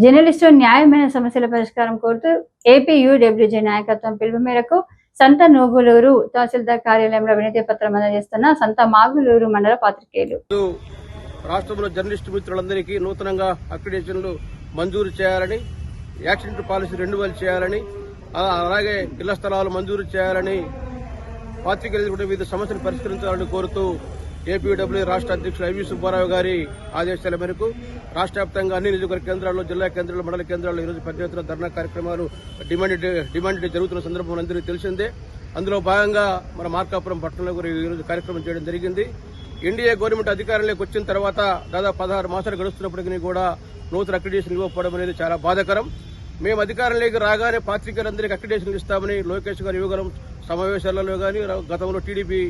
Journalist న్యాయమైన సమస్యల పరిష్కారం కోరుతూ ఏపీ యూడబ్ల్యూజే నాయకత్వం పిలుపు మేరకు సంత నూగులూరు తహసీల్దార్ కార్యాలయంలో వినతి పత్రం అందజేస్తున్న సంత మాగులూరు మండల పాత్రికేయులు. రాష్ట్రంలో జర్నలిస్టు మిత్రులందరికీ నూతనంగా అక్రిడేషన్లు మంజూరు చేయాలని యాక్సిడెంట్ పాలసీ రెన్యువల్ చేయాలని అలాగే ఇళ్ళ స్థలాలు మంజూరు చేయాలని పాత్రికేయులు కూడా వివిధ సమస్యలు పరిష్కరించాలని కోరుతూ ఏపీడబ్ల్యూ రాష్ట్ర అధ్యక్షులు ఐవి సుబ్బారావు గారి ఆదేశాల మేరకు రాష్ట్ర వ్యాప్తంగా అన్ని నియోజకవర్గ కేంద్రాల్లో జిల్లా కేంద్రాలు మండల కేంద్రాల్లో ఈరోజు పెద్ద ఎత్తున ధర్నా కార్యక్రమాలు డిమాండ్ డిమాండ్ జరుగుతున్న సందర్భం అందరికీ తెలిసిందే. అందులో భాగంగా మన మార్కాపురం పట్టణంలో కూడా ఈరోజు కార్యక్రమం చేయడం జరిగింది. ఎన్డీఏ గవర్నమెంట్ అధికారంలోకి వచ్చిన తర్వాత దాదాపు పదహారు మాసాలు గడుస్తున్నప్పటికీ కూడా నూతన అక్రిడేషన్ ఇవ్వకపోవడం అనేది చాలా బాధాకరం. మేము అధికారంలోకి రాగానే పాత్రికేయులందరికీ అక్రిడేషన్ ఇస్తామని లోకేష్ గారి యువగరం సమావేశాలలో కానీ గతంలో టీడీపీ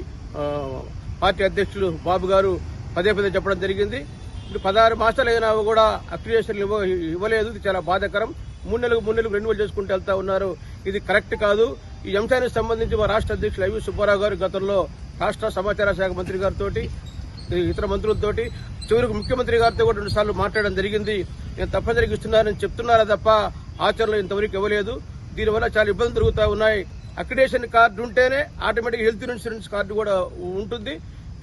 పార్టీ అధ్యక్షులు బాబు గారు పదే పదే చెప్పడం జరిగింది. ఇప్పుడు పదహారు మాసాలు అయినా కూడా అక్రిడేషన్ ఇవ్వ ఇవ్వలేదు. ఇది చాలా బాధాకరం. మూడు నెలలకు మూడు నెలలకు రెన్యువల్ చేసుకుంటూ వెళ్తా ఉన్నారు. ఇది కరెక్ట్ కాదు. ఈ అంశానికి సంబంధించి మా రాష్ట్ర అధ్యక్షులు ఐవి సుబ్బారావు గారు గతంలో రాష్ట్ర సమాచార శాఖ మంత్రి గారితో ఇతర మంత్రులతోటి చివరికి ముఖ్యమంత్రి గారితో కూడా రెండు సార్లు మాట్లాడడం జరిగింది. నేను తప్పనిసరిగా ఇస్తున్నానని చెప్తున్నారా తప్ప ఆచరణలో ఇంతవరకు ఇవ్వలేదు. దీనివల్ల చాలా ఇబ్బందులు జరుగుతూ ఉన్నాయి. అక్రిడేషన్ కార్డు ఉంటేనే ఆటోమేటిక్ హెల్త్ ఇన్సూరెన్స్ కార్డు కూడా ఉంటుంది.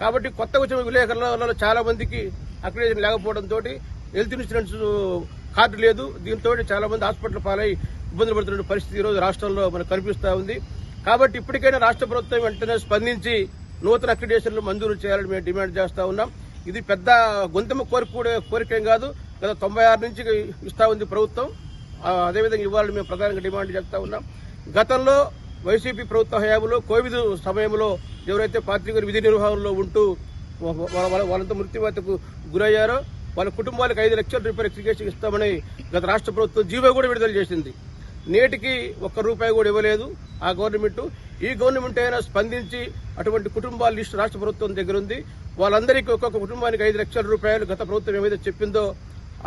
కాబట్టి కొత్తగా వచ్చిన విలేకరుల చాలా మందికి అక్రిడేషన్ లేకపోవడంతో హెల్త్ ఇన్సూరెన్స్ కార్డు లేదు. దీంతో చాలా మంది హాస్పిటల్ పాలై ఇబ్బందులు పడుతున్న పరిస్థితి ఈరోజు రోజు రాష్ట్రంలో మనకు కనిపిస్తూ ఉంది. కాబట్టి ఇప్పటికైనా రాష్ట్ర ప్రభుత్వం వెంటనే స్పందించి నూతన అక్రిడేషన్లు మంజూరు చేయాలని మేము డిమాండ్ చేస్తూ ఉన్నాం. ఇది పెద్ద గొంతెమ్మ కోరిక కోరికేం కాదు. గత తొంభై ఆరు నుంచి ఇస్తా ఉంది ప్రభుత్వం. అదేవిధంగా ఇవ్వాలని మేము ప్రధానంగా డిమాండ్ చేస్తూ ఉన్నాం. గతంలో వైసీపీ ప్రభుత్వ హయాంలో కోవిడ్ సమయంలో ఎవరైతే పాత్రికేయులు విధి నిర్వహణలో ఉంటూ వాళ్ళ వాళ్ళ- వాళ్ళంతా మృత్యువాతకు గురయ్యారో వాళ్ళ కుటుంబాలకు ఐదు లక్షల రూపాయలు ఎక్స్కేషన్ ఇస్తామని గత రాష్ట్ర ప్రభుత్వం జీవో కూడా విడుదల చేసింది. నేటికి ఒక్క రూపాయి కూడా ఇవ్వలేదు ఆ గవర్నమెంట్. ఈ గవర్నమెంట్ అయినా స్పందించి అటువంటి కుటుంబాల లిస్టు రాష్ట్ర ప్రభుత్వం దగ్గర ఉంది. వాళ్ళందరికీ ఒక్కొక్క కుటుంబానికి ఐదు లక్షల రూపాయలు గత ప్రభుత్వం ఏమైతే చెప్పిందో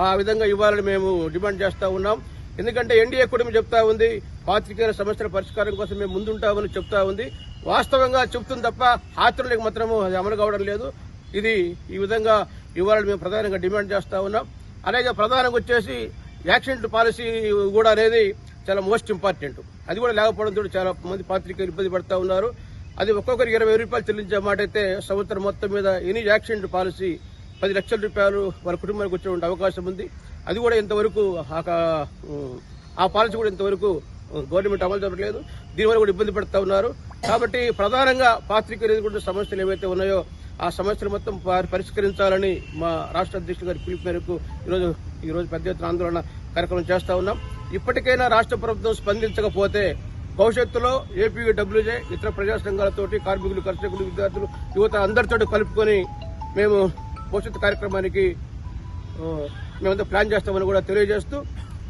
ఆ విధంగా ఇవ్వాలని మేము డిమాండ్ చేస్తూ ఉన్నాం. ఎందుకంటే ఎన్డీఏ కుటుంబం చెప్తా ఉంది పాత్రికేయుల సమస్యల పరిష్కారం కోసం మేము ముందుంటామని చెప్తా ఉంది. వాస్తవంగా చెప్తుంది తప్ప హాత్రులకు మాత్రము అది అమలు కావడం లేదు. ఇది ఈ విధంగా ఇవ్వాలని మేము ప్రధానంగా డిమాండ్ చేస్తా ఉన్నాం. అలాగే ప్రధానంగా వచ్చేసి యాక్సిడెంట్ పాలసీ కూడా అనేది చాలా మోస్ట్ ఇంపార్టెంట్. అది కూడా లేకపోవడంతో చాలా మంది పాత్రికేయులు ఇబ్బంది పడతా ఉన్నారు. అది ఒక్కొక్కరికి ఇరవై రూపాయలు చెల్లించే మాట అయితే సంవత్సరం మొత్తం మీద ఎనీ యాక్సిడెంట్ పాలసీ పది లక్షల రూపాయలు వాళ్ళ కుటుంబానికి వచ్చే అవకాశం ఉంది. అది కూడా ఇంతవరకు ఆ కా- ఆ పాలసీ కూడా ఇంతవరకు గవర్నమెంట్ అమలు జరగలేదు దీనివల్ల కూడా ఇబ్బంది పడుతూ ఉన్నారు. కాబట్టి ప్రధానంగా పాత్రికేయులు సమస్యలు ఏవైతే ఉన్నాయో ఆ సమస్యలు మొత్తం పరిష్కరించాలని మా రాష్ట్ర అధ్యక్షుడు గారి పిలుపు మేరకు ఈరోజు ఈరోజు పెద్ద ఎత్తున ఆందోళన కార్యక్రమం చేస్తూ ఉన్నాం. ఇప్పటికైనా రాష్ట్ర ప్రభుత్వం స్పందించకపోతే భవిష్యత్తులో ఏపీ డబ్ల్యూజే ఇతర ప్రజా సంఘాలతోటి కార్మికులు కర్షకులు విద్యార్థులు యువత అందరితో కలుపుకొని మేము భవిష్యత్తు కార్యక్రమానికి మేమంతా ప్లాన్ చేస్తామని కూడా తెలియజేస్తూ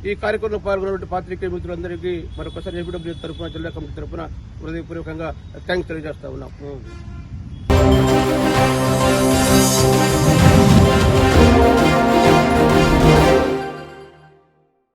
ఈ కార్యక్రమంలో పాల్గొన్న పాత్రికేయ మిత్రులందరికీ మరొకసారి ఏపీడబ్ల్యూ తరఫున జిల్లా కమిటీ తరఫున హృదయపూర్వకంగా థ్యాంక్స్ తెలియజేస్తా ఉన్నాం.